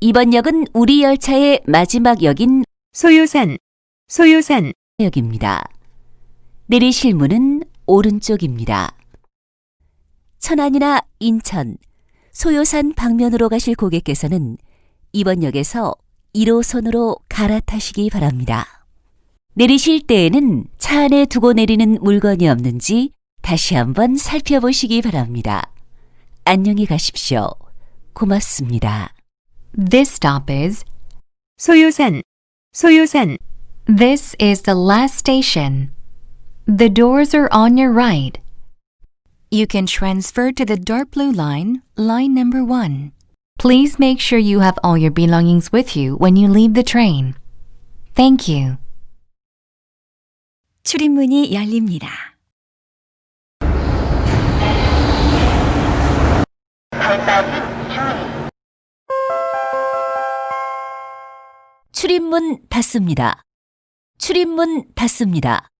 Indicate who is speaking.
Speaker 1: 이번 역은 우리 열차의 마지막 역인
Speaker 2: 소요산, 소요산,
Speaker 1: 역입니다. 내리실 문은 오른쪽입니다. 천안이나 인천, 소요산 방면으로 가실 고객께서는 이번 역에서 1호선으로 갈아타시기 바랍니다. 내리실 때에는 차 안에 두고 내리는 물건이 없는지 다시 한번 살펴보시기 바랍니다. 안녕히 가십시오. 고맙습니다.
Speaker 3: This stop is
Speaker 2: 소요산, 소요산,
Speaker 3: This is the last station. The doors are on your right. You can transfer to the dark blue line, line number one. Please make sure you have all your belongings with you when you leave the train. Thank you.
Speaker 1: 출입문이 열립니다. 출입문 닫습니다. 출입문 닫습니다.